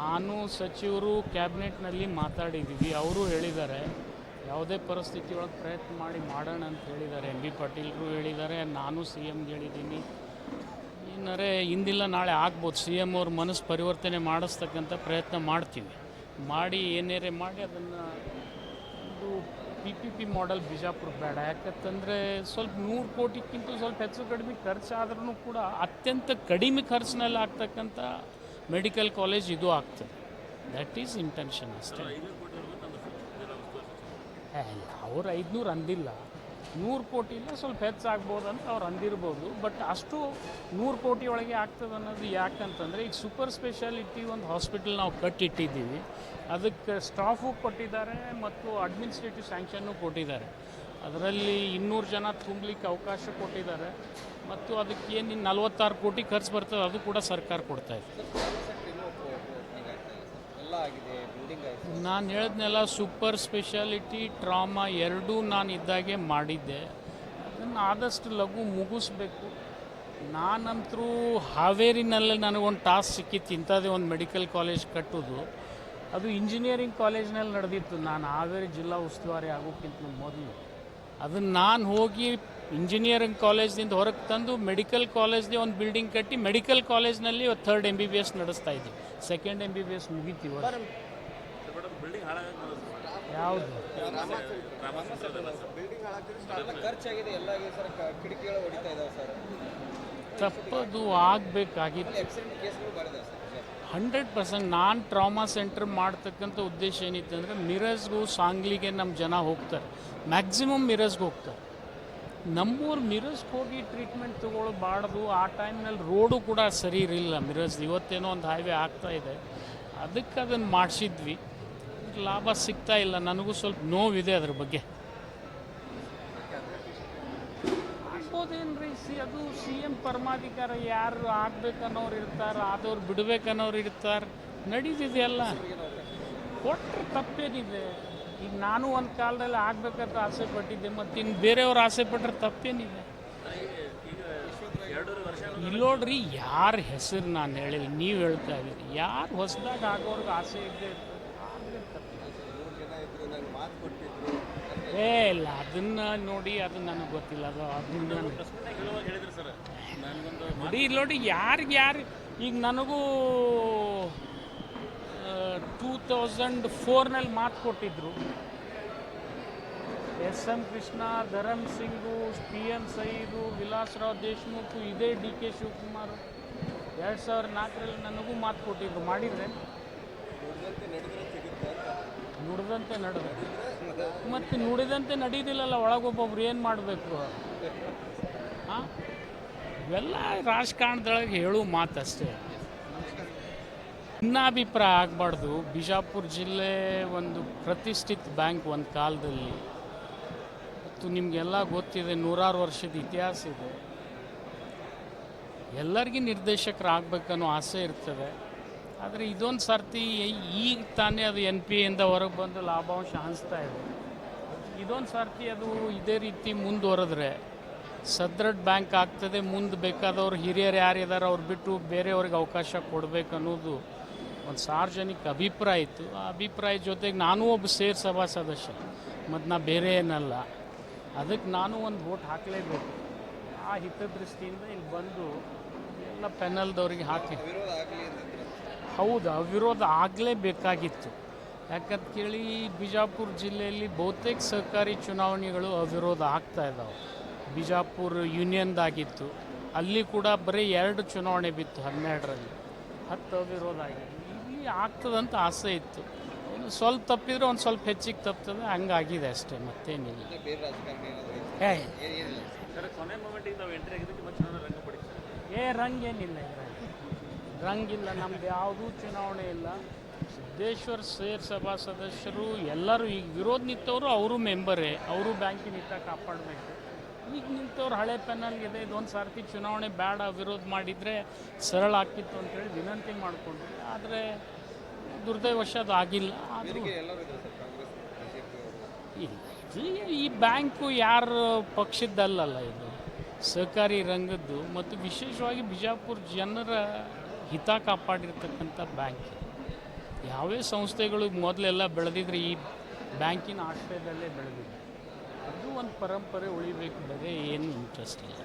ನಾನು ಸಚಿವರು ಕ್ಯಾಬಿನೆಟ್ನಲ್ಲಿ ಮಾತಾಡಿದ್ದೀವಿ. ಅವರು ಹೇಳಿದ್ದಾರೆ, ಯಾವುದೇ ಪರಿಸ್ಥಿತಿ ಒಳಗೆ ಪ್ರಯತ್ನ ಮಾಡಿ ಮಾಡೋಣ ಅಂತ ಹೇಳಿದ್ದಾರೆ. ಎಂ ಬಿ ಪಾಟೀಲ್ರು ಹೇಳಿದ್ದಾರೆ, ನಾನು ಸಿ ಎಮ್ಗೆ ಹೇಳಿದ್ದೀನಿ. ಇನ್ನರೆ ಹಿಂದಿಲ್ಲ, ನಾಳೆ ಆಗ್ಬೋದು. ಸಿ ಎಂ ಅವ್ರ ಮನಸ್ಸು ಪರಿವರ್ತನೆ ಮಾಡಿಸ್ತಕ್ಕಂಥ ಪ್ರಯತ್ನ ಮಾಡ್ತೀವಿ. ಮಾಡಿ ಏನೇರೇ ಮಾಡಿ ಅದನ್ನು ಒಂದು P P P model Bijapur ಬೇಡ. ಯಾಕಂತಂದರೆ ಸ್ವಲ್ಪ ನೂರು ಕೋಟಿಗಿಂತ ಸ್ವಲ್ಪ ಹೆಚ್ಚು ಕಡಿಮೆ ಖರ್ಚಾದ್ರೂ ಕೂಡ ಅತ್ಯಂತ ಕಡಿಮೆ ಖರ್ಚಿನಲ್ಲಿ ಆಗ್ತಕ್ಕಂಥ ಮೆಡಿಕಲ್ ಕಾಲೇಜ್ ಇದು ಆಗ್ತದೆ. ದಟ್ ಈಸ್ ಇಂಟೆನ್ಷನ್ ಅಷ್ಟೇ. ಅವ್ರು ಐದುನೂರು ಅಂದಿಲ್ಲ. ನೂರು ಕೋಟಿ ಇಲ್ಲ ಸ್ವಲ್ಪ ಹೆಚ್ಚಾಗ್ಬೋದು ಅಂತ ಅವ್ರು ಅಂದಿರ್ಬೋದು ಬಟ್ ಅಷ್ಟು ನೂರು ಕೋಟಿ ಒಳಗೆ ಆಗ್ತದೆ ಅನ್ನೋದು ಯಾಕಂತಂದರೆ ಈಗ ಸೂಪರ್ ಸ್ಪೆಷಾಲಿಟಿ ಒಂದು ಹಾಸ್ಪಿಟಲ್ ನಾವು ಕಟ್ಟಿಟ್ಟಿದ್ದೀವಿ. ಅದಕ್ಕೆ ಸ್ಟಾಫು ಕೊಟ್ಟಿದ್ದಾರೆ ಮತ್ತು ಅಡ್ಮಿನಿಸ್ಟ್ರೇಟಿವ್ ಸ್ಯಾಂಕ್ಷನ್ನು ಕೊಟ್ಟಿದ್ದಾರೆ. ಅದರಲ್ಲಿ ಇನ್ನೂರು ಜನ ತುಂಬಲಿಕ್ಕೆ ಅವಕಾಶ ಕೊಟ್ಟಿದ್ದಾರೆ. ಮತ್ತು ಅದಕ್ಕೆ ಏನು ನಲ್ವತ್ತಾರು ಕೋಟಿ ಖರ್ಚು ಬರ್ತದೆ, ಅದು ಕೂಡ ಸರ್ಕಾರ ಕೊಡ್ತಾ ಇದೆ. ನಾನು ಹೇಳಿದ್ನೆಲ್ಲ ಸೂಪರ್ ಸ್ಪೆಷಾಲಿಟಿ ಟ್ರಾಮಾ ಎರಡೂ ನಾನು ಇದ್ದಾಗೆ ಮಾಡಿದ್ದೆ. ಅದನ್ನು ಆದಷ್ಟು ಲಘು ಮುಗಿಸ್ಬೇಕು. ನಾನಂತರೂ ಹಾವೇರಿನಲ್ಲಿ ನನಗೊಂದು ಟಾಸ್ಕ್ ಸಿಕ್ಕಿತ್ತು, ಇಂಥದ್ದೇ ಒಂದು ಮೆಡಿಕಲ್ ಕಾಲೇಜ್ ಕಟ್ಟೋದು. ಅದು ಇಂಜಿನಿಯರಿಂಗ್ ಕಾಲೇಜ್ನಲ್ಲಿ ನಡೆದಿತ್ತು. ನಾನು ಹಾವೇರಿ ಜಿಲ್ಲಾ ಉಸ್ತುವಾರಿ ಆಗೋಕ್ಕಿಂತ ಮೊದಲು. ಅದನ್ನು ನಾನು ಹೋಗಿ ಇಂಜಿನಿಯರಿಂಗ್ ಕಾಲೇಜ್ನಿಂದ ಹೊರಗೆ ತಂದು ಮೆಡಿಕಲ್ ಕಾಲೇಜ್ಗೆ ಒಂದು ಬಿಲ್ಡಿಂಗ್ ಕಟ್ಟಿ ಮೆಡಿಕಲ್ ಕಾಲೇಜ್ನಲ್ಲಿ third M B B S ನಡೆಸ್ತಾ ಇದ್ದೀವಿ second M B B S ಮುಗೀತೀವಿ ಯಾವುದು? ಬಿಲ್ಡಿಂಗ್ ಹಾಳಾಗ್ತಿದೆ ಖರ್ಚಾಗಿದೆ ಎಲ್ಲ ಆಗಿದೆ. ಸರ್ ಕಿಟಕಿಗಳು ಹೊಡಿತಾ ಇದಾವೆ ಸರ್. ತಪ್ಪದು ಆಗಬೇಕಾಗಿತ್ತು. ಹಂಡ್ರೆಡ್ ಪರ್ಸೆಂಟ್ ನಾನು ಟ್ರಾಮಾ ಸೆಂಟರ್ ಮಾಡ್ತಕ್ಕಂಥ ಉದ್ದೇಶ ಏನಿತ್ತು ಅಂದರೆ ಮಿರಜ್ಗೂ ಸಾಂಗ್ಲಿಗೆ ನಮ್ಮ ಜನ ಹೋಗ್ತಾರೆ. ಮ್ಯಾಕ್ಸಿಮಮ್ ಮಿರಜ್ಗೆ ಹೋಗ್ತಾರೆ. ನಮ್ಮೂರು ಮಿರಜ್ಗೆ ಹೋಗಿ ಟ್ರೀಟ್ಮೆಂಟ್ ತೊಗೊಳ್ಬಾರ್ದು, ಆ ಟೈಮ್ನಲ್ಲಿ ರೋಡು ಕೂಡ ಸರಿ ಇರಲಿಲ್ಲ ಮಿರಜ್ ಇವತ್ತೇನೋ ಒಂದು ಹೈವೇ ಆಗ್ತಾ ಇದೆ. ಅದಕ್ಕೆ ಅದನ್ನು ಮಾಡಿಸಿದ್ವಿ. ಲಾಭ ಸಿಗ್ತಾ ಇಲ್ಲ. ನನಗೂ ಸ್ವಲ್ಪ ನೋವಿದೆ ಅದ್ರ ಬಗ್ಗೆ. ಆಗ್ಬೋದೇನ್ರಿ? ಸಿ, ಅದು ಸಿ ಎಂ ಪರಮಾಧಿಕಾರ ಯಾರು ಆಗ್ಬೇಕನ್ನೋರು ಇರ್ತಾರೆ, ಆದವ್ರು ಬಿಡ್ಬೇಕನ್ನೋರು ಇರ್ತಾರೆ. ನಡೀತಿದೆಯಲ್ಲ. ಕೊಟ್ಟರೆ ತಪ್ಪೇನಿದೆ. ಈಗ ನಾನು ಒಂದು ಕಾಲದಲ್ಲಿ ಆಗ್ಬೇಕಂತ ಆಸೆ ಪಟ್ಟಿದ್ದೆ, ಮತ್ತು ಇನ್ನು ಬೇರೆಯವ್ರು ಆಸೆ ಪಟ್ಟರೆ ತಪ್ಪೇನಿದೆ. ಇಲ್ಲೋಡ್ರಿ ಯಾರ ಹೆಸರು ನಾನು ಹೇಳಿಲ್ಲ ನೀವು ಹೇಳ್ತಾ ಇದ್ದೀರಿ. ಯಾರು ಹೊಸದಾಗಿ ಆಗೋರ್ಗೆ ಆಸೆ ಇದ್ದೇ ಇರ್ತದೆ. ಏ ಇಲ್ಲ ಅದನ್ನ ನೋಡಿ ಅದು ನನಗೆ ಗೊತ್ತಿಲ್ಲ. ಅದು ಅದನ್ನ ನೋಡಿ ಇಲ್ಲಿ ನೋಡಿ ಯಾರಿಗೆ ಯಾರು ಈಗ ನನಗೂ ಟೂ ತೌಸಂಡ್ ಫೋರ್ನಲ್ಲಿ ಮಾತು ಕೊಟ್ಟಿದ್ರು. S M Krishna Dharam Singh P M ಸೈದು Vilasrao Deshmukh ಇದೇ ಡಿ ಕೆ ಶಿವಕುಮಾರ್. ಎರಡು ಸಾವಿರ ನಾಲ್ಕರಲ್ಲಿ ನನಗೂ ಮಾತು ಕೊಟ್ಟಿದ್ರು. ಮಾಡಿದರೆ? ನುಡಿದಂತೆ ನಡೆದು ಮತ್ತು ನುಡಿದಂತೆ ನಡೀದಿಲ್ಲಲ್ಲ ಒಳಗೊಬ್ಬೊಬ್ರು ಏನು ಮಾಡಬೇಕು? ಹಾಂ ಇವೆಲ್ಲ ರಾಜಕಾರಣದೊಳಗೆ ಹೇಳು ಮಾತಷ್ಟೇ. ಭಿನ್ನಾಭಿಪ್ರಾಯ ಆಗಬಾರ್ದು. ಬಿಜಾಪುರ ಜಿಲ್ಲೆ ಒಂದು ಪ್ರತಿಷ್ಠಿತ ಬ್ಯಾಂಕ್ ಒಂದು ಕಾಲದಲ್ಲಿ. ಮತ್ತು ನಿಮಗೆಲ್ಲ ಗೊತ್ತಿದೆ, ನೂರಾರು ವರ್ಷದ ಇತಿಹಾಸ ಇದೆ. ಎಲ್ಲರಿಗೂ ನಿರ್ದೇಶಕರಾಗಬೇಕನ್ನೋ ಆಸೆ ಇರ್ತದೆ. ಆದರೆ ಇದೊಂದು ಸರ್ತಿ ಈಗ ತಾನೇ ಅದು ಎನ್ ಪಿ ಇಂದ ಹೊರಗೆ ಬಂದು ಲಾಭಾಂಶ ಹಂಚ್ತಾ ಇದೆ. ಇದೊಂದು ಸರ್ತಿ ಅದು ಇದೇ ರೀತಿ ಮುಂದುವರೆದ್ರೆ ಸದೃಢ ಬ್ಯಾಂಕ್ ಆಗ್ತದೆ, ಮುಂದೆ ಬೇಕಾದವ್ರು ಹಿರಿಯರು ಯಾರಿದ್ದಾರೆ ಅವ್ರು ಬಿಟ್ಟು ಬೇರೆಯವ್ರಿಗೆ ಅವಕಾಶ ಕೊಡಬೇಕು ಅನ್ನೋದು ಒಂದು ಸಾರ್ವಜನಿಕ ಅಭಿಪ್ರಾಯ ಇತ್ತು. ಆ ಅಭಿಪ್ರಾಯ ಜೊತೆಗೆ ನಾನು ಒಬ್ಬ ಸೇರ್ ಸಭಾ ಸದಸ್ಯ, ಮತ್ತು ನಾ ಬೇರೆ ಏನಲ್ಲ. ಅದಕ್ಕೆ ನಾನು ಒಂದು ವೋಟ್ ಹಾಕಲೇಬೇಕು. ಆ ಹಿತದೃಷ್ಟಿಯಿಂದ ಇಲ್ಲಿ ಬಂದು ಎಲ್ಲ ಪೆನಲ್ದವ್ರಿಗೆ ಹಾಕಿ. ಹೌದು ಅವಿರೋಧ ಆಗಲೇಬೇಕಾಗಿತ್ತು. ಯಾಕಂತ ಕೇಳಿ ಬಿಜಾಪುರ ಜಿಲ್ಲೆಯಲ್ಲಿ ಬಹುತೇಕ ಸರ್ಕಾರಿ ಚುನಾವಣೆಗಳು ಅವಿರೋಧ ಆಗ್ತಾ ಇದ್ದಾವೆ ಬಿಜಾಪುರ ಯೂನಿಯನ್ದಾಗಿತ್ತು. ಅಲ್ಲಿ ಕೂಡ ಬರೀ ಎರಡು ಚುನಾವಣೆ ಬಿತ್ತು ಹನ್ನೆರಡರಲ್ಲಿ. ಹತ್ತು ಅವಿರೋಧ ಆಗಿದೆ ಇಲ್ಲಿ ಆಗ್ತದಂತ ಆಸೆ ಇತ್ತು. ಸ್ವಲ್ಪ ತಪ್ಪಿದ್ರೆ ಒಂದು ಸ್ವಲ್ಪ ಹೆಚ್ಚಿಗೆ ತಪ್ತದೆ ಹಂಗಾಗಿದೆ ಅಷ್ಟೇ ಮತ್ತೇನಿಲ್ಲ. ಏ ಏನಿಲ್ಲ. ರಂಗಿಲ್ಲ ನಮ್ದು ಯಾವುದೂ ಚುನಾವಣೆ ಇಲ್ಲ. ಸಿದ್ದೇಶ್ವರ್ ಸೇರ್ ಸಭಾ ಸದಸ್ಯರು ಎಲ್ಲರೂ ಈಗ ವಿರೋಧ ನಿಂತವರು ಅವರು ಮೆಂಬರೇ ಅವರು ಬ್ಯಾಂಕಿನ ಹಿತ ಕಾಪಾಡಬೇಕು. ಈಗ ನಿಂತವ್ರು ಹಳೆ ಪೆನಲ್ಗಿದೆ ಇದೊಂದು ಸರ್ತಿ ಚುನಾವಣೆ ಬೇಡ ವಿರೋಧ ಮಾಡಿದರೆ ಸರಳ ಆಗ್ತಿತ್ತು ಅಂತೇಳಿ ವಿನಂತಿ ಮಾಡಿಕೊಂಡ್ರು ಆದರೆ ದುರ್ದೈವಶ ಅದು ಆಗಿಲ್ಲ. ಆದರೂ ಈ ಬ್ಯಾಂಕು ಯಾರು ಪಕ್ಷದ್ದಲ್ಲಲ್ಲ ಇದು. ಸಹಕಾರಿ ರಂಗದ್ದು ಮತ್ತು ವಿಶೇಷವಾಗಿ ಬಿಜಾಪುರ ಜನರ ಹಿತ ಕಾಪಾಡಿರ್ತಕ್ಕಂಥ ಬ್ಯಾಂಕ್. ಯಾವೇ ಸಂಸ್ಥೆಗಳು ಮೊದಲೆಲ್ಲ ಬೆಳೆದಿದ್ರೆ ಈ ಬ್ಯಾಂಕಿನ ಆಶ್ರಯದಲ್ಲೇ ಬೆಳೆದಿದೆ. ಅದು ಒಂದು ಪರಂಪರೆ ಉಳಿಬೇಕು ಬಗ್ಗೆ ಏನು ಇಂಟ್ರೆಸ್ಟ್ ಇಲ್ಲ.